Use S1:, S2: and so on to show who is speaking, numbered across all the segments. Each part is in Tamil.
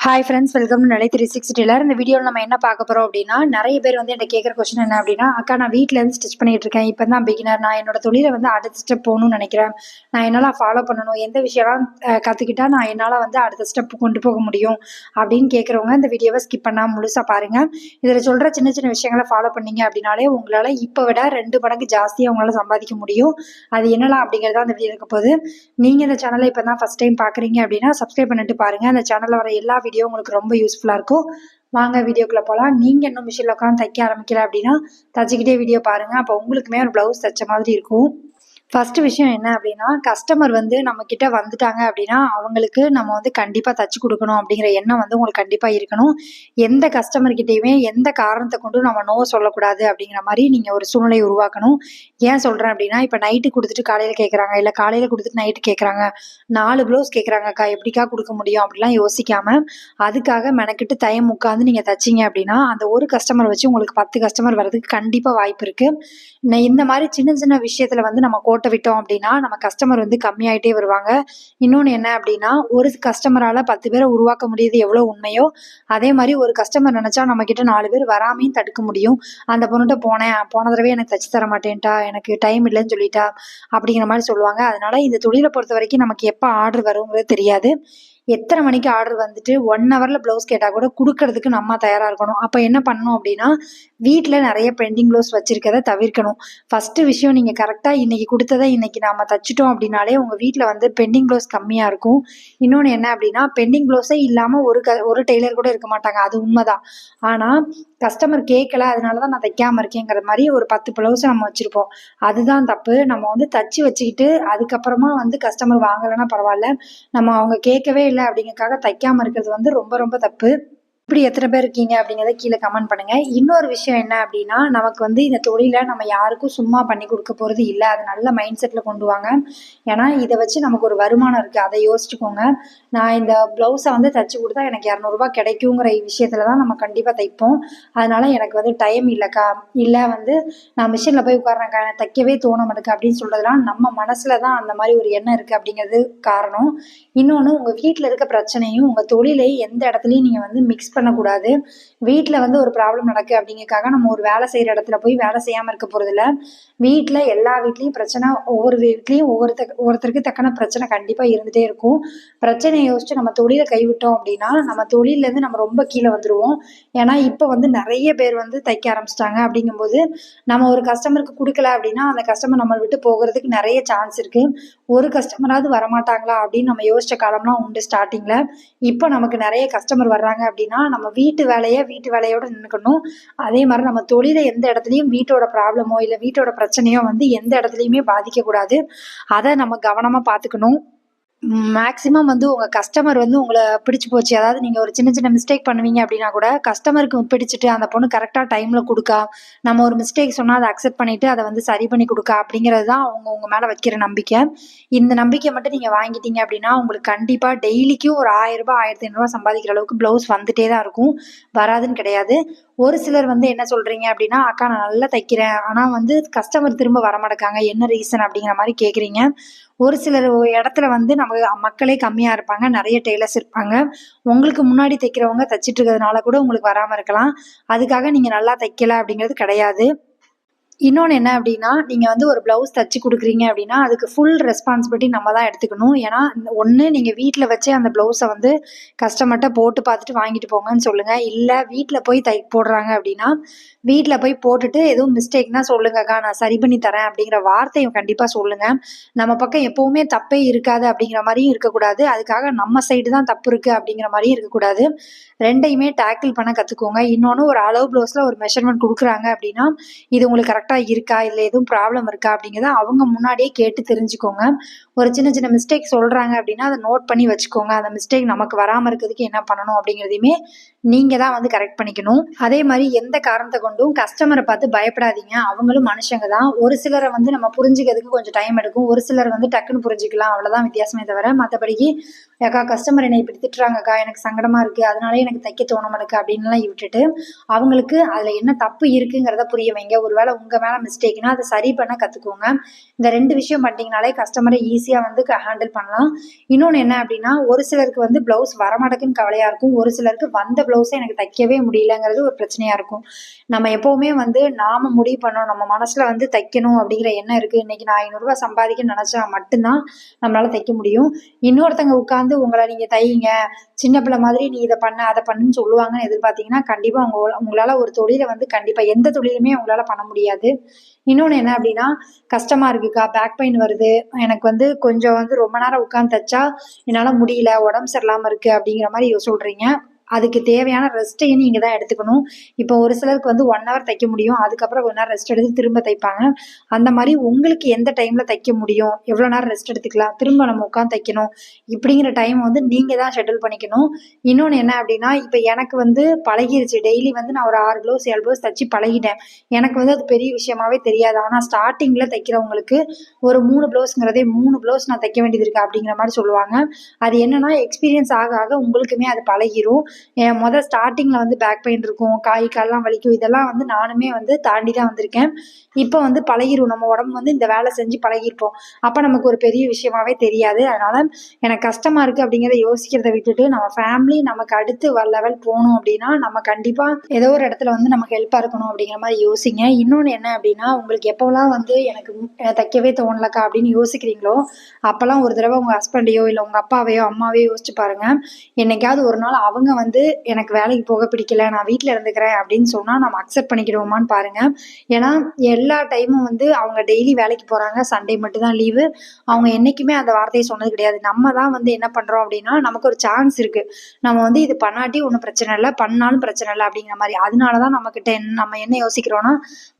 S1: ஹாய் ஃப்ரெண்ட்ஸ் வெல்கம் நிலை த்ரீ சிக்ஸ்டியில் இந்த வீடியோவில் நம்ம என்ன பார்க்க போகிறோம் அப்படின்னா நிறைய பேர் வந்து என்கிட்ட கேட்குற கொஸ்டின் என்ன அப்படின்னா அக்கா நான் வீட்டிலேருந்து ஸ்டிச் பண்ணிட்டு இருக்கேன். இப்போ தான் பிகினர் நான் என்னோட தொழிலை வந்து அடுத்த ஸ்டெப் போகணும்னு நினைக்கிறேன். நான் என்னால் ஃபாலோ பண்ணணும். எந்த விஷயம்லாம் கற்றுக்கிட்டா நான் என்னால் வந்து அடுத்த ஸ்டெப் கொண்டு போக முடியும்? அப்படின்னு கேட்குறவங்க இந்த வீடியோவை ஸ்கிப் பண்ணாமல் முழுசாக பாருங்கள் இதில் சொல்கிற சின்ன சின்ன விஷயங்களை ஃபாலோ பண்ணீங்க அப்படின்னாலே உங்களால் இப்போ விட ரெண்டு மடங்கு ஜாஸ்தியாக உங்களால் சம்பாதிக்க முடியும். அது என்னலாம் அப்படிங்கிறத அந்த வீடியோ இருக்க போகுது நீங்கள் இந்த சேனலை இப்போ தான் ஃபஸ்ட் டைம் பார்க்குறீங்க அப்படின்னா சப்ஸ்கிரைப் பண்ணிட்டு பாருங்கள் அந்த சேனலில் வர எல்லா வீடியோ உங்களுக்கு ரொம்ப யூஸ்ஃபுல்லாக இருக்கும். வாங்க வீடியோக்குள்ளே போகலாம் நீங்கள் இன்னும் மிஷினில் உட்காந்து தைக்க ஆரம்பிக்கல அப்படின்னா தச்சுக்கிட்டே வீடியோ பாருங்கள் அப்போ உங்களுக்குமே ஒரு ப்ளவுஸ் தைச்ச மாதிரி இருக்கும். ஃபஸ்ட்டு விஷயம் என்ன அப்படின்னா கஸ்டமர் வந்து நம்மக்கிட்ட வந்துட்டாங்க அப்படின்னா அவங்களுக்கு நம்ம வந்து கண்டிப்பாக தச்சு கொடுக்கணும் அப்படிங்கிற எண்ணம் வந்து உங்களுக்கு கண்டிப்பாக இருக்கணும். எந்த கஸ்டமர்கிட்டையுமே எந்த காரணத்தை கொண்டும் நம்ம நோ சொல்லக்கூடாது அப்படிங்கிற மாதிரி நீங்கள் ஒரு சூழ்நிலை உருவாக்கணும். ஏன் சொல்கிறேன் அப்படின்னா இப்போ நைட்டு கொடுத்துட்டு காலையில் கேட்குறாங்க இல்லை காலையில் கொடுத்துட்டு நைட்டு கேட்குறாங்க நாலு ப்ளவுஸ் கேட்குறாங்கக்கா எப்படிக்கா கொடுக்க முடியும் அப்படிலாம் யோசிக்காம அதுக்காக மெனக்கிட்டு தயம் உட்காந்து நீங்கள் தச்சிங்க அப்படின்னா அந்த ஒரு கஸ்டமர் வச்சு உங்களுக்கு பத்து கஸ்டமர் வர்றதுக்கு கண்டிப்பாக வாய்ப்பு இருக்குது இந்த மாதிரி சின்ன சின்ன விஷயத்தில் வந்து நம்ம கோட் கோட்டை விட்டோம் அப்படின்னா நம்ம கஸ்டமர் வந்து கம்மியாயிட்டே வருவாங்க. இன்னொன்று என்ன அப்படின்னா ஒரு கஸ்டமரால் பத்து பேரை உருவாக்க முடியுது எவ்வளோ உண்மையோ அதே மாதிரி ஒரு கஸ்டமர் நினச்சா நம்மக்கிட்ட நாலு பேர் வராமையும் தடுக்க முடியும். அந்த பொண்ணுகிட்ட போனேன் போன தடவை எனக்கு தச்சு தர மாட்டேன்ட்டா எனக்கு டைம் இல்லைன்னு சொல்லிட்டா அப்படிங்கிற மாதிரி சொல்லுவாங்க. அதனால இந்த தொழிலை பொறுத்த வரைக்கும் நமக்கு எப்போ ஆர்டர் வருங்கிறது தெரியாது. எத்தனை மணிக்கு ஆர்டர் வந்துட்டு ஒன் ஹவரில் ப்ளவுஸ் கேட்டால் கூட கொடுக்கறதுக்கு நம்ம தயாராக இருக்கணும். அப்போ என்ன பண்ணணும் அப்படின்னா வீட்டில் நிறைய பெண்டிங் ப்ளவுஸ் வச்சுருக்கத தவிர்க்கணும். ஃபஸ்ட்டு விஷயம் நீங்கள் கரெக்டாக இன்றைக்கி கொடுத்ததை இன்னைக்கு நாம் தச்சிட்டோம் அப்படின்னாலே உங்கள் வீட்டில் வந்து பெண்டிங் ப்ளவுஸ் கம்மியாக இருக்கும். இன்னொன்று என்ன அப்படின்னா பெண்டிங் ப்ளவுஸே இல்லாமல் ஒரு க ஒரு டெய்லர் கூட இருக்க மாட்டாங்க. அது உண்மைதான். ஆனால் கஸ்டமர் கேட்கல அதனால தான் நான் தைக்காமல் இருக்கேங்கிற மாதிரி ஒரு பத்து ப்ளவுஸ் நம்ம வச்சுருப்போம். அதுதான் தப்பு. நம்ம வந்து தச்சு வச்சுக்கிட்டு அதுக்கப்புறமா வந்து கஸ்டமர் வாங்கலைன்னா பரவாயில்ல. நம்ம அவங்க கேட்கவே இல்லை அப்படிங்கறக்காக தைக்காம இருக்கிறது வந்து ரொம்ப ரொம்ப தப்பு. இப்படி எத்தனை பேர் இருக்கீங்க அப்படிங்கிறத கீழே கமெண்ட் பண்ணுங்க. இன்னொரு விஷயம் என்ன அப்படின்னா நமக்கு வந்து இந்த தொழிலை நம்ம யாருக்கும் சும்மா பண்ணி கொடுக்க போறது இல்லை. அது நல்ல மைண்ட் செட்டில் கொண்டு வாங்க. ஏன்னா இதை வச்சு நமக்கு ஒரு வருமானம் இருக்கு. அதை யோசிச்சுக்கோங்க. நான் இந்த ப்ளவுஸை வந்து தச்சு கொடுத்தா எனக்கு இரநூறுபா கிடைக்குங்கிற விஷயத்துல தான் நம்ம கண்டிப்பாக தைப்போம். அதனால எனக்கு வந்து டைம் இல்லைக்கா. இல்லை வந்து நான் மிஷினில் போய் உட்கார்றேன்க்கா. எனக்கு தைக்கவே தோண மாட்டேக்கு அப்படின்னு சொல்றதுலாம் நம்ம மனசுல தான் அந்த மாதிரி ஒரு எண்ணம் இருக்கு அப்படிங்கிறது காரணம். இன்னொன்று உங்கள் வீட்டில் இருக்க பிரச்சனையும் உங்கள் தொழிலை எந்த இடத்துலையும் நீங்கள் வந்து மிக்ஸ் பண்ணக்கூடாது. வீட்டில் வந்து ஒரு ப்ராப்ளம் நடக்கு அப்படிங்கிறக்காக நம்ம ஒரு வேலை செய்கிற இடத்துல போய் வேலை செய்யாமல் இருக்க போகிறதில்ல வீட்டில் எல்லா வீட்லேயும் பிரச்சனை ஒவ்வொரு வீட்லேயும் ஒவ்வொருத்த ஒவ்வொருத்தருக்கு தக்கன பிரச்சனை கண்டிப்பாக இருந்துகிட்டே இருக்கும். பிரச்சனையை யோசிச்சு நம்ம தொழிலை கைவிட்டோம் அப்படின்னா நம்ம தொழிலேருந்து நம்ம ரொம்ப கீழே வந்துடுவோம் ஏன்னா இப்போ வந்து நிறைய பேர் வந்து தைக்க ஆரம்பிச்சிட்டாங்க அப்படிங்கும்போது நம்ம ஒரு கஸ்டமருக்கு கொடுக்கல அப்படின்னா அந்த கஸ்டமர் நம்மளை விட்டு போகிறதுக்கு நிறைய சான்ஸ் இருக்குது ஒரு கஸ்டமராவது வரமாட்டாங்களா அப்படின்னு நம்ம யோசிச்ச காலம்லாம் உண்டு ஸ்டார்டிங்கில் இப்போ நமக்கு நிறைய கஸ்டமர் வர்றாங்க அப்படின்னா நம்ம வீட்டு வேலையை வீட்டு வேலையோட நின்றுக்கணும் அதே மாதிரி நம்ம தொழிலை எந்த இடத்துலையும் வீட்டோட ப்ராப்ளமோ இல்லை வீட்டோட பிரச்சனையோ வந்து எந்த இடத்துலையுமே பாதிக்கக்கூடாது. அதை நம்ம கவனமாக பார்த்துக்கணும். மேக்ஸிமம் வந்து உங்கள் கஸ்டமர் வந்து உங்களை பிடிச்சி போச்சு. அதாவது நீங்கள் ஒரு சின்ன சின்ன மிஸ்டேக் பண்ணுவீங்க அப்படின்னா கூட கஸ்டமருக்கு பிடிச்சிட்டு அந்த பொண்ணு கரெக்டாக டைமில் கொடுக்கா. நம்ம ஒரு மிஸ்டேக் சொன்னால் அதை அக்செப்ட் பண்ணிவிட்டு அதை வந்து சரி பண்ணி கொடுக்கா அப்படிங்கிறது தான் அவங்க உங்கள் மேலே வைக்கிற நம்பிக்கை. இந்த நம்பிக்கை மட்டும் நீங்கள் வாங்கிட்டீங்க அப்படின்னா உங்களுக்கு கண்டிப்பாக டெய்லிக்கும் ஒரு ஆயிரரூபா ஆயிரத்தி ஐநூறுரூவா சம்பாதிக்கிற அளவுக்கு ப்ளவுஸ் வந்துட்டே தான் இருக்கும். வராதுன்னு கிடையாது. ஒரு சிலர் வந்து என்ன சொல்கிறீங்க அப்படின்னா அக்கா நான் நல்லா தைக்கிறேன். ஆனால் வந்து கஸ்டமர் திரும்ப வரமாட்டேக்காங்க என்ன ரீசன் அப்படிங்கிற மாதிரி கேட்குறீங்க ஒரு சிலர் இடத்துல வந்து நம்ம மக்களே கம்மியாக இருப்பாங்க. நிறைய டெய்லர்ஸ் இருப்பாங்க. உங்களுக்கு முன்னாடி தைக்கிறவங்க தைச்சிட்டு இருக்கிறதுனால கூட உங்களுக்கு வராமல் இருக்கலாம். அதுக்காக நீங்கள் நல்லா தைக்கல அப்படிங்கிறது கிடையாது. இன்னொன்று என்ன அப்படின்னா நீங்கள் வந்து ஒரு ப்ளவுஸ் தச்சு கொடுக்குறீங்க அப்படின்னா அதுக்கு ஃபுல் ரெஸ்பான்சிபிலிட்டி நம்ம தான் எடுத்துக்கணும். ஏன்னா ஒன்று நீங்கள் வீட்டில் வச்சே அந்த ப்ளவுஸை வந்து கஸ்டமர்கிட்ட போட்டு பார்த்துட்டு வாங்கிட்டு போங்கன்னு சொல்லுங்கள் இல்லை வீட்டில் போய் தை போடுறாங்க அப்படின்னா வீட்டில் போய் போட்டுட்டு எதுவும் மிஸ்டேக்னா சொல்லுங்கக்கா நான் சரி பண்ணி தரேன் அப்படிங்கிற வார்த்தையை கண்டிப்பாக சொல்லுங்கள் நம்ம பக்கம் எப்போவுமே தப்பே இருக்காது அப்படிங்கிற மாதிரியும் இருக்கக்கூடாது. அதுக்காக நம்ம சைடு தான் தப்பு இருக்குது அப்படிங்கிற மாதிரியும் இருக்கக்கூடாது. ரெண்டையுமே டேக்கிள் பண்ண கற்றுக்கோங்க இன்னொன்று ஒரு அளவு ப்ளவுஸில் ஒரு மெஷர்மெண்ட் கொடுக்குறாங்க அப்படின்னா இது உங்களுக்கு கரெக்ட் கரெக்டாக இருக்கா இல்லை எதுவும் ப்ராப்ளம் இருக்கா அப்படிங்கிறத அவங்க முன்னாடியே கேட்டு தெரிஞ்சுக்கோங்க. ஒரு சின்ன சின்ன மிஸ்டேக் சொல்கிறாங்க அப்படின்னா அதை நோட் பண்ணி வச்சுக்கோங்க. அந்த மிஸ்டேக் நமக்கு வராமல் இருக்கிறதுக்கு என்ன பண்ணணும் அப்படிங்கிறதையுமே நீங்கள் தான் வந்து கரெக்ட் பண்ணிக்கணும். அதே மாதிரி எந்த காரணத்தை கொண்டும் கஸ்டமரை பார்த்து பயப்படாதீங்க. அவங்களும் மனுஷங்க தான். ஒரு சிலரை வந்து நம்ம புரிஞ்சுக்கிறதுக்கு கொஞ்சம் டைம் எடுக்கும். ஒரு சிலர் வந்து டக்குன்னு புரிஞ்சுக்கலாம். அவ்வளோதான் வித்தியாசமே தவிர மற்றபடிக்கு ஏக்கா கஸ்டமர் என்னை இப்படி திட்டுறாங்கக்கா எனக்கு சங்கடமாக இருக்குது அதனால எனக்கு தைக்க தோண மாட்டேக்கு அப்படின்லாம் விட்டுட்டு அவங்களுக்கு அதில் என்ன தப்பு இருக்குங்கிறத புரிய வைங்க. ஒருவேளை உங்கள் மேலே மிஸ்டேக்னா அதை சரி பண்ண கற்றுக்கோங்க இந்த ரெண்டு விஷயம் பண்ணிட்டீங்கனாலே கஸ்டமரை ஈஸியாக வந்து ஹேண்டில் பண்ணலாம். இன்னொன்று என்ன அப்படின்னா ஒரு சிலருக்கு வந்து ப்ளவுஸ் வரமாட்டேக்குன்னு கவலையாக இருக்கும். ஒரு சிலருக்கு வந்த ப்ளவுஸை எனக்கு தைக்கவே முடியலங்கிறது ஒரு பிரச்சனையாக இருக்கும். நம்ம எப்போவுமே வந்து நாம் முடிவு பண்ணோம் நம்ம மனசில் வந்து தைக்கணும் அப்படிங்கிற எண்ணம் இருக்குது இன்றைக்கி நான் ஐநூறுரூவா சம்பாதிக்கணும்னு நினச்சா மட்டும்தான் நம்மளால் தைக்க முடியும். இன்னொருத்தங்க உட்காந்து வந்து உங்களை நீங்கள் தையுங்க சின்ன பிள்ளை மாதிரி நீ இதை பண்ண அதை பண்ணுன்னு சொல்லுவாங்கன்னு எதிர்பார்த்தீங்கன்னா கண்டிப்பாக உங்க உங்களால் ஒரு தொழிலை வந்து கண்டிப்பாக எந்த தொழிலுமே உங்களால் பண்ண முடியாது. இன்னொன்று என்ன அப்படின்னா கஷ்டமாக இருக்குக்கா பேக் பெயின் வருது. எனக்கு வந்து கொஞ்சம் வந்து ரொம்ப நேரம் உட்காந்து தைச்சா என்னால் முடியல உடம்பு சரியில்லாமல் இருக்குது அப்படிங்கிற மாதிரி சொல்கிறீங்க அதுக்கு தேவையான ரெஸ்ட்டையும் நீங்கள் தான் எடுத்துக்கணும். இப்போ ஒரு சிலருக்கு வந்து ஒன் ஹவர் தைக்க முடியும். அதுக்கப்புறம் கொஞ்ச நேரம் ரெஸ்ட் எடுத்து திரும்ப தைப்பாங்க. அந்த மாதிரி உங்களுக்கு எந்த டைமில் தைக்க முடியும்? எவ்வளோ நேரம் ரெஸ்ட் எடுத்துக்கலாம்? திரும்ப நம்ம உட்காந்து தைக்கணும். இப்படிங்கிற டைம் வந்து நீங்கள் தான் ஷெட்யூல் பண்ணிக்கணும். இன்னொன்று என்ன அப்படின்னா இப்போ எனக்கு வந்து பழகிருச்சு. டெய்லி வந்து நான் ஒரு ஆறு ப்ளவுஸ் ஏழு ப்ளவுஸ் தைச்சி பழகிட்டேன். எனக்கு வந்து அது பெரிய விஷயமாவே தெரியாது. ஆனால் ஸ்டார்டிங்கில் தைக்கிறவங்களுக்கு ஒரு மூணு ப்ளவுஸ்ங்கிறதே மூணு ப்ளவுஸ் நான் தைக்க வேண்டியது இருக்குது அப்படிங்கிற மாதிரி சொல்லுவாங்க. அது என்னன்னா எக்ஸ்பீரியன்ஸ் ஆக ஆக உங்களுக்குமே அது பழகிரும். என் மொதல் ஸ்டார்டிங்கில் வந்து பேக் பெயின் இருக்கும் காய் கால்லாம் வலிக்கும். இதெல்லாம் வந்து நானுமே வந்து தாண்டி தான் வந்திருக்கேன். இப்போ வந்து பழகிரும் நம்ம உடம்பு வந்து இந்த வேலை செஞ்சு பழகிருப்போம் அப்போ நமக்கு ஒரு பெரிய விஷயமாவே தெரியாது. அதனால் எனக்கு கஷ்டமாக இருக்குது அப்படிங்கிறத யோசிக்கிறத விட்டுட்டு நம்ம ஃபேமிலி நமக்கு அடுத்து லெவல் போகணும் அப்படின்னா நம்ம கண்டிப்பாக ஏதோ ஒரு இடத்துல வந்து நமக்கு ஹெல்ப்பாக இருக்கணும் அப்படிங்கிற மாதிரி யோசிங்க. இன்னொன்று என்ன அப்படின்னா உங்களுக்கு எப்போலாம் வந்து எனக்கு தைக்கவே தோணலக்கா அப்படின்னு யோசிக்கிறீங்களோ அப்போல்லாம் ஒரு தடவை உங்கள் ஹஸ்பண்டையோ இல்லை உங்கள் அப்பாவையோ அம்மாவையோ யோசிச்சு பாருங்கள் என்னைக்காவது ஒரு நாள் அவங்க வந்து வந்து எனக்கு வேலைக்கு போக பிடிக்கல நான் வீட்டில் இருந்துக்கிறேன் அப்படின்னு சொன்னால் நம்ம அக்செப்ட் பண்ணிக்கிடுவோமான்னு பாருங்கள் ஏன்னா எல்லா டைமும் வந்து அவங்க டெய்லி வேலைக்கு போகிறாங்க சண்டே மட்டும்தான் லீவு அவங்க என்றைக்குமே அந்த வார்த்தையை சொன்னது கிடையாது. நம்ம தான் வந்து என்ன பண்ணுறோம் அப்படின்னா நமக்கு ஒரு சான்ஸ் இருக்குது நம்ம வந்து இது பண்ணாட்டி ஒன்றும் பிரச்சனை இல்லை பண்ணாலும் பிரச்சனை இல்லை அப்படிங்கிற மாதிரி. அதனால தான் நம்மக்கிட்ட என்ன நம்ம என்ன யோசிக்கிறோன்னா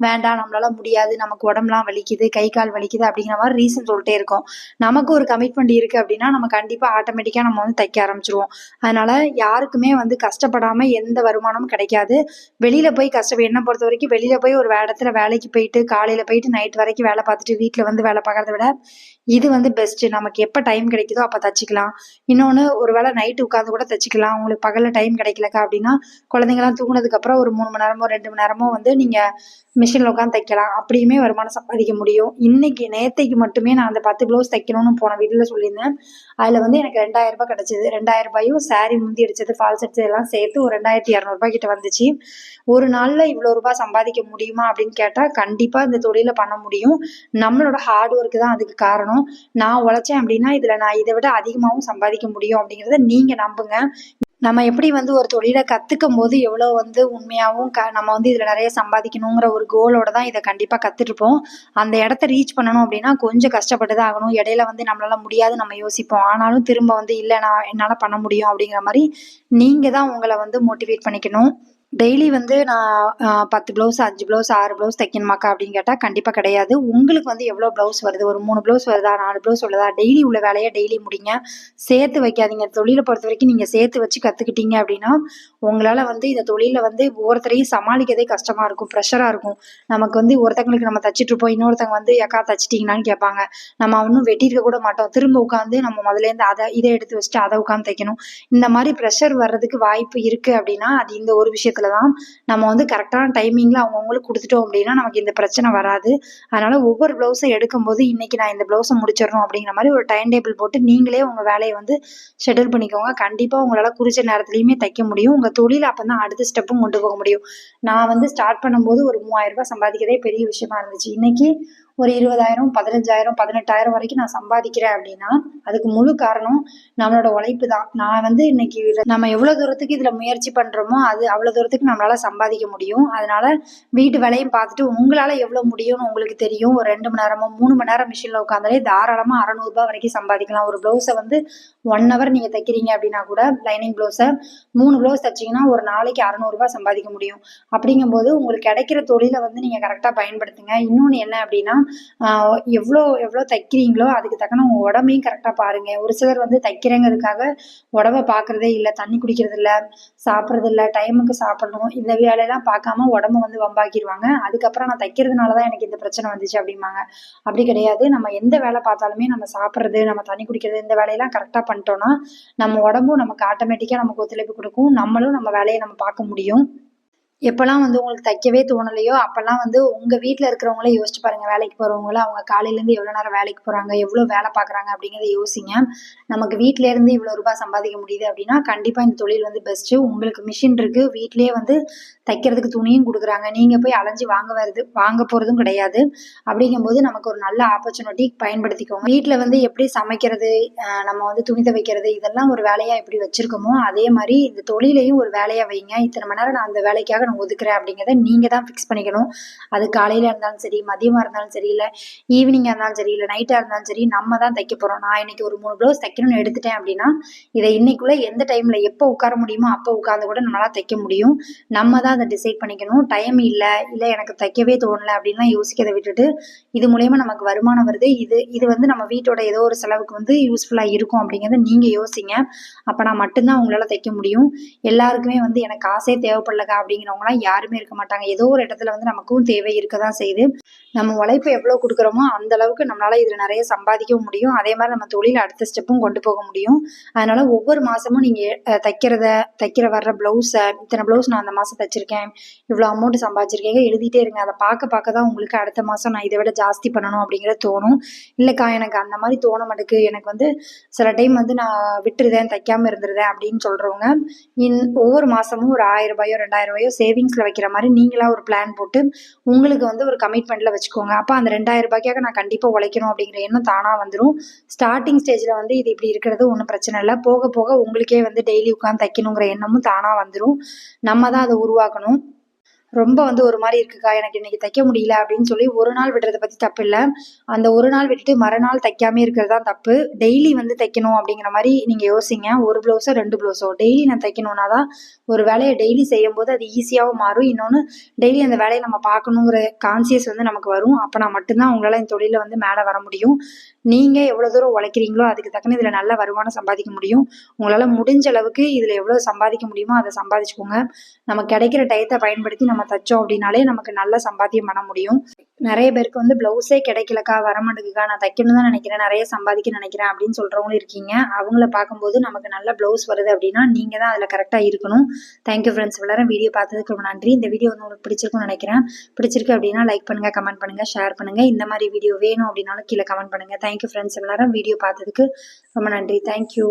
S1: வேண்டாம் நம்மளால முடியாது நமக்கு உடம்புலாம் வலிக்குது கை கால் வலிக்குது அப்படிங்கிற மாதிரி ரீசன் சொல்லிட்டே இருக்கோம். நமக்கு ஒரு கமிட்மெண்ட் இருக்குது அப்படின்னா நம்ம கண்டிப்பாக ஆட்டோமேட்டிக்காக நம்ம வந்து தைக்க ஆரம்பிச்சிருவோம். அதனால் யாருக்குமே வந்து கஷ்டப்படாமல் எந்த வருமானமும் கிடைக்காது. வெளியில் போய் கஷ்டம் என்னை பொறுத்த வரைக்கும் வெளியில் போய் ஒரு இடத்துல வேலைக்கு போயிட்டு காலையில் போயிட்டு நைட் வரைக்கும் வேலை பார்த்துட்டு வீட்டில் வந்து வேலை பார்க்கறத விட இது வந்து பெஸ்ட்டு நமக்கு எப்போ டைம் கிடைக்குதோ அப்போ தச்சுக்கலாம். இன்னொன்று ஒரு வேளை நைட்டு உட்காந்து கூட தச்சுக்கலாம். உங்களுக்கு பகலில் டைம் கிடைக்கலக்கா அப்படின்னா குழந்தைங்களாம் தூங்கினதுக்கப்புறம் ஒரு மூணு மணி நேரமோ ரெண்டு மணி நேரமோ வந்து நீங்கள் மிஷினில் உட்காந்து தைக்கலாம். அப்படியுமே வருமானம் சம்பாதிக்க முடியும். இன்னைக்கு நேத்தைக்கு மட்டுமே நான் அந்த பத்து ப்ளவுஸ் தைக்கணும்னு போன வீட்டில் சொல்லியிருந்தேன். அதில் வந்து எனக்கு ரெண்டாயிரம் ரூபாய் கிடச்சிது. ரெண்டாயிரம் ரூபாயும் சாரி முந்தி அடிச்சது ஃபால்ஸ் அடிச்சது எல்லாம் சேர்த்து ஒரு ரெண்டாயிரத்தி இரநூறுபா கிட்ட வந்துச்சு. ஒரு நாளில் இவ்வளோ ரூபாய் சம்பாதிக்க முடியுமா அப்படின்னு கேட்டால் கண்டிப்பாக இந்த தொழிலை பண்ண முடியும். நம்மளோட ஹார்ட் ஒர்க்கு தான் அதுக்கு காரணம். நான் உழைச்சேன் அப்படின்னா இதில் நான் இதை விட அதிகமாகவும் சம்பாதிக்க முடியும் அப்படிங்கிறத நீங்கள் நம்புங்க. நம்ம எப்படி வந்து ஒரு தொழிலை கற்றுக்கும் போது எவ்வளோ வந்து உண்மையாகவும் க நம்ம வந்து இதில் நிறைய சம்பாதிக்கணுங்கிற ஒரு கோலோட தான் இதை கண்டிப்பாக கற்றுட்ருப்போம் அந்த இடத்த ரீச் பண்ணணும் அப்படின்னா கொஞ்சம் கஷ்டப்பட்டு தான் ஆகணும். இடையில வந்து நம்மளால் முடியாது நம்ம யோசிப்போம். ஆனாலும் திரும்ப வந்து இல்லை நான் என்னால் பண்ண முடியும் அப்படிங்கிற மாதிரி நீங்கள் தான் உங்களை வந்து மோட்டிவேட் பண்ணிக்கணும். டெய்லி வந்து நான் பத்து ப்ளவுஸ் அஞ்சு ப்ளவுஸ் ஆறு ப்ளவுஸ் தைக்கணுமாக்கா அப்படின்னு கேட்டால் கண்டிப்பாக கிடையாது. உங்களுக்கு வந்து எவ்வளோ ப்ளவுஸ் வருது? ஒரு மூணு ப்ளவுஸ் வருதா? நாலு ப்ளவுஸ் வருதா? டெய்லி உள்ள வேலையை டெய்லி முடிங்க. சேர்த்து வைக்காதீங்க. தொழிலை பொறுத்த வரைக்கும் நீங்கள் சேர்த்து வச்சு கற்றுக்கிட்டீங்க அப்படின்னா உங்களால் வந்து இந்த தொழிலில் வந்து ஒவ்வொருத்தரையும் சமாளிக்கிறதே கஷ்டமாக இருக்கும். ப்ரெஷராக இருக்கும். நமக்கு வந்து ஒருத்தங்களுக்கு நம்ம தச்சுட்டு இருப்போம். இன்னொருத்தங்க வந்து எக்கா தச்சிட்டிங்களான்னு கேட்பாங்க. நம்ம ஒன்றும் வெட்டியிருக்க கூட மாட்டோம். திரும்ப உட்காந்து நம்ம முதலேருந்து அதை இதை எடுத்து வச்சுட்டு அதை உட்காந்து தைக்கணும். இந்த மாதிரி ப்ரெஷர் வர்றதுக்கு வாய்ப்பு இருக்குது அப்படின்னா அது இந்த ஒரு விஷயத்த நேரத்தில் தான் நம்ம வந்து கரெக்டான டைமிங்கில் அவங்கவுங்களுக்கு கொடுத்துட்டோம் அப்படின்னா நமக்கு இந்த பிரச்சனை வராது. அதனால் ஒவ்வொரு ப்ளவுஸை எடுக்கும்போது இன்றைக்கி நான் இந்த ப்ளவுஸை முடிச்சிடணும் அப்படிங்கிற மாதிரி ஒரு டைம் டேபிள் போட்டு நீங்களே உங்கள் வேலையை வந்து ஷெடியூல் பண்ணிக்கோங்க. கண்டிப்பாக உங்களால் குறித்த நேரத்துலையுமே தைக்க முடியும். உங்கள் தொழில் அப்போ தான் அடுத்த ஸ்டெப்பும் கொண்டு போக முடியும். நான் வந்து ஸ்டார்ட் பண்ணும்போது ஒரு மூவாயிரம் ரூபாய் சம்பாதிக்கிறதே பெரிய விஷயமா இருந்துச்சு. இன்றைக்கி ஒரு இருபதாயிரம் பதினஞ்சாயிரம் பதினெட்டாயிரம் வரைக்கும் நான் சம்பாதிக்கிறேன் அப்படின்னா அதுக்கு முழு காரணம் நம்மளோட உழைப்பு தான். நான் வந்து இன்னைக்கு நம்ம எவ்வளோ தூரத்துக்கு இதில் முயற்சி பண்ணுறோமோ அது அவ்வளோ தூரத்துக்கு நம்மளால் சம்பாதிக்க முடியும். அதனால வீட்டு வேலையும் பார்த்துட்டு உங்களால் எவ்வளோ முடியும்னு உங்களுக்கு தெரியும். ஒரு ரெண்டு மணி நேரமோ மூணு மணி நேரம் மிஷினில் உட்காந்தாலே தாராளமாக அறநூறுபா வரைக்கும் சம்பாதிக்கலாம். ஒரு ப்ளவுஸை வந்து ஒன் ஹவர் நீங்கள் தைக்கிறீங்க அப்படின்னா கூட லைனிங் ப்ளவுஸை மூணு ப்ளவுஸ் தைச்சிங்கன்னா ஒரு நாளைக்கு அறநூறுபா சம்பாதிக்க முடியும். அப்படிங்கும்போது உங்களுக்கு கிடைக்கிற தொழிலை வந்து நீங்கள் கரெக்டாக பயன்படுத்துங்க. இன்னொன்று என்ன அப்படின்னா எவ்வளோ எவ்வளோ தைக்கிறீங்களோ அதுக்கு தக்கன உங்கள் உடம்பையும் கரெக்டாக பாருங்கள் ஒரு சிலர் வந்து தைக்கிறேங்கிறதுக்காக உடம்ப பார்க்குறதே இல்லை தண்ணி குடிக்கிறது இல்லை சாப்பிட்றது இல்லை டைமுக்கு சாப்பிடணும். இந்த வேலையெல்லாம் பார்க்காம உடம்ப வந்து வம்பாக்கிடுவாங்க அதுக்கப்புறம் நான் தைக்கிறதுனால தான் எனக்கு இந்த பிரச்சனை வந்துச்சு அப்படிம்பாங்க. அப்படி கிடையாது. நம்ம எந்த வேலை பார்த்தாலுமே நம்ம சாப்பிட்றது நம்ம தண்ணி குடிக்கிறது இந்த வேலையெல்லாம் கரெக்டாக பண்ணிட்டோம்னா நம்ம உடம்பும் நமக்கு ஆட்டோமேட்டிக்காக நமக்கு ஒத்துழைப்பு கொடுக்கும். நம்மளும் நம்ம வேலையை நம்ம பார்க்க முடியும். எப்போல்லாம் வந்து உங்களுக்கு தைக்கவே தோணலையோ அப்போல்லாம் வந்து உங்கள் வீட்டில் இருக்கிறவங்களே யோசிச்சு பாருங்கள் வேலைக்கு போகிறவங்கள அவங்க காலையிலேருந்து எவ்வளோ நேரம் வேலைக்கு போகிறாங்க எவ்வளோ வேலை பார்க்குறாங்க அப்படிங்கிறத யோசிங்க. நமக்கு வீட்டிலேருந்து இவ்வளோ ரூபாய் சம்பாதிக்க முடியுது அப்படின்னா கண்டிப்பாக இந்த தொழில் வந்து பெஸ்ட்டு உங்களுக்கு மிஷின் இருக்குது வீட்டிலேயே வந்து தைக்கிறதுக்கு துணியும் கொடுக்குறாங்க. நீங்கள் போய் அலைஞ்சு வாங்க வருது வாங்க போகிறதும் கிடையாது. அப்படிங்கும்போது நமக்கு ஒரு நல்ல ஆப்பர்ச்சுனிட்டி பயன்படுத்திக்கோங்க. வீட்டில் வந்து எப்படி சமைக்கிறது நம்ம வந்து துணி துவைக்கிறது இதெல்லாம் ஒரு வேலையாக எப்படி வச்சுருக்கோமோ அதே மாதிரி இந்த தொழிலையும் ஒரு வேலையாக வைங்க. இத்தனை மணி நேரம் நான் அந்த வேலைக்காக நான் ஒதுக்குறேன் அப்படிங்கிறத நீங்கள் தான் ஃபிக்ஸ் பண்ணிக்கணும். அது காலையில் இருந்தாலும் சரி மதியமாக இருந்தாலும் சரி இல்லை ஈவினிங்காக இருந்தாலும் சரி இல்லை நைட்டாக இருந்தாலும் சரி நம்ம தான் தைக்க போகிறோம் நான் இன்னைக்கு ஒரு மூணு ப்ளவுஸ் தைக்கணும்னு எடுத்துட்டேன் அப்படின்னா இதை இன்னைக்குள்ளே எந்த டைமில் எப்போ உட்கார முடியுமோ அப்போ உட்காந்து கூட நம்மளால் தைக்க முடியும். நம்ம தான் அதை டிசைட் பண்ணிக்கணும். டைம் இல்லை இல்லை எனக்கு தைக்கவே தோணலை அப்படின்லாம் யோசிக்கதை விட்டுட்டு இது மூலயமா நமக்கு வருமானம் வருது. இது இது வந்து நம்ம வீட்டோட ஏதோ ஒரு செலவுக்கு வந்து யூஸ்ஃபுல்லாக இருக்கும் அப்படிங்கிறத நீங்கள் யோசிங்க. அப்போ நான் மட்டும்தான் உங்களால் தைக்க முடியும். எல்லாருக்குமே வந்து எனக்கு காசே தேவைப்படலக்கா இருக்கிறவங்களாம் யாருமே இருக்க மாட்டாங்க. ஏதோ ஒரு இடத்துல வந்து நமக்கும் தேவை இருக்க தான் செய்யுது. நம்ம உழைப்பு எவ்வளோ கொடுக்குறோமோ அந்த அளவுக்கு நம்மளால் இதில் நிறைய சம்பாதிக்கவும் முடியும். அதே மாதிரி நம்ம தொழில் அடுத்த ஸ்டெப்பும் கொண்டு போக முடியும். அதனால ஒவ்வொரு மாதமும் நீங்கள் தைக்கிறத தைக்கிற வர்ற ப்ளவுஸை இத்தனை ப்ளவுஸ் நான் அந்த மாதம் தைச்சிருக்கேன். இவ்வளோ அமௌண்ட் சம்பாதிச்சிருக்கேங்க எழுதிட்டே இருங்க. அதை பார்க்க பார்க்க தான் உங்களுக்கு அடுத்த மாதம் நான் இதை விட ஜாஸ்தி பண்ணணும் அப்படிங்கிறது தோணும். இல்லைக்கா எனக்கு அந்த மாதிரி தோண மாட்டேக்கு. எனக்கு வந்து சில டைம் வந்து நான் விட்டுருதேன் தைக்காம இருந்துருதேன் அப்படின்னு சொல்கிறவங்க இன் ஒவ்வொரு மாதமும் ஒரு ஆயிரம் ரூபாயோ ரெண்டாயிரம் ரூபாயோ சேவிங்ஸில் வைக்கிற மாதிரி நீங்களாக ஒரு பிளான் போட்டு உங்களுக்கு வந்து ஒரு கமிட்மெண்ட்டில் வச்சுக்கோங்க. அப்போ அந்த ரெண்டாயிரம் ரூபாய்க்காக நான் கண்டிப்பாக உழைக்கணும் அப்படிங்கிற எண்ணம் தானாக வந்துடும் ஸ்டார்டிங் ஸ்டேஜில் வந்து இது இப்படி இருக்கிறது ஒன்றும் பிரச்சனை இல்லை. போக போக உங்களுக்கே வந்து டெய்லி உட்காந்து தைக்கணுங்கிற எண்ணமும் தானாக வந்துடும் நம்ம தான் அதை உருவாக்கணும். ரொம்ப வந்து ஒரு மாதிரி இருக்குக்கா எனக்கு இன்னைக்கு தைக்க முடியல அப்படின்னு சொல்லி ஒரு நாள் விடுறத பற்றி தப்பு இல்லை. அந்த ஒரு நாள் விட்டுட்டு மறுநாள் தைக்காம இருக்கிறது தான் தப்பு. டெய்லி வந்து தைக்கணும் அப்படிங்கிற மாதிரி நீங்கள் யோசிங்க. ஒரு ப்ளவுஸோ ரெண்டு ப்ளவுஸோ டெய்லி நான் தைக்கணும்னா தான் ஒரு வேலையை டெய்லி செய்யும் போது அது ஈஸியாகவும் மாறும். இன்னொன்று டெய்லி அந்த வேலையை நம்ம பார்க்கணுங்கிற கான்சியஸ் வந்து நமக்கு வரும். அப்போ நான் மட்டும்தான் உங்களால் இந்த தொழிலில் வந்து மேலே வர முடியும். நீங்கள் எவ்வளோ தூரம் உழைக்கிறீங்களோ அதுக்கு தக்கன இதில் நல்ல வருமானம் சம்பாதிக்க முடியும். உங்களால் முடிஞ்ச அளவுக்கு இதில் எவ்வளோ சம்பாதிக்க முடியுமோ அதை சம்பாதிச்சுக்கோங்க. நம்ம கிடைக்கிற டயத்தை பயன்படுத்தி நம்ம தைச்சோம் அப்படின்னாலே நமக்கு நல்ல சம்பாத்தியம் பண்ண முடியும். நிறைய பேருக்கு வந்து ப்ளவுஸே கிடைக்கலக்கா வரமாட்டேங்குக்கா நான் தைக்கணும் தான் நினைக்கிறேன். நிறைய சம்பாதிக்க நினைக்கிறேன் அப்படின்னு சொல்கிறவங்களும் இருக்கீங்க. அவங்கள பார்க்கும்போது நமக்கு நல்ல ப்ளவுஸ் வருது அப்படின்னா நீங்கள் தான் அதில் கரெக்டாக இருக்கணும். தேங்க்யூ ஃப்ரெண்ட்ஸ் எல்லாரும் வீடியோ பார்த்ததுக்கு ரொம்ப நன்றி. இந்த வீடியோ வந்து உங்களுக்கு பிடிச்சிருக்கும்னு நினைக்கிறேன். பிடிச்சிருக்கு அப்படின்னா லைக் பண்ணுங்கள் கமெண்ட் பண்ணுங்கள் ஷேர் பண்ணுங்கள் இந்த மாதிரி வீடியோ வேணும் அப்படின்னாலும் கீழே கமெண்ட் பண்ணுங்கள் தேங்க்யூ ஃப்ரெண்ட்ஸ் எல்லாரும் வீடியோ பார்த்ததுக்கு ரொம்ப நன்றி. தேங்க்யூ